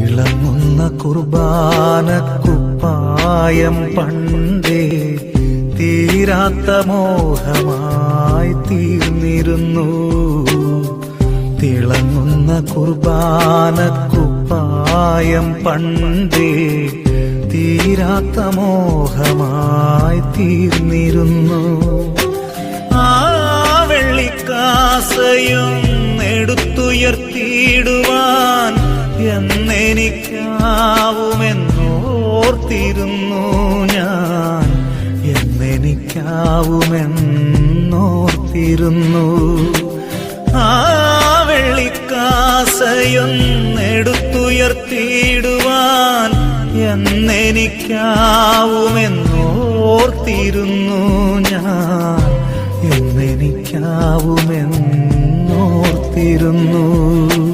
തിളങ്ങുന്ന കുർബാന കുപ്പായം പണ്ടേ തീരാത്ത മോഹമായി തീർന്നിരുന്നു. തിളങ്ങുന്ന കുർബാന കുപ്പായം പണ്ടേ തീരാത്ത മോഹമായി തീർന്നിരുന്നു. ആ വെള്ളിക്കാസയും എടുത്തുയർത്തിയിടുവാൻ എന്നെനിക്കാവുമെന്നോർത്തിരുന്നു ഞാൻ. എന്നെനിക്കാവുമെന്നോർത്തിരുന്നു. ആ വെള്ളിക്കാസയൊന്നെടുത്തുയർത്തിയിടുവാൻ എന്നെനിക്കാവുമെന്നോർത്തിരുന്നു ഞാൻ. എന്നെനിക്കാവുമെന്നോർത്തിരുന്നു.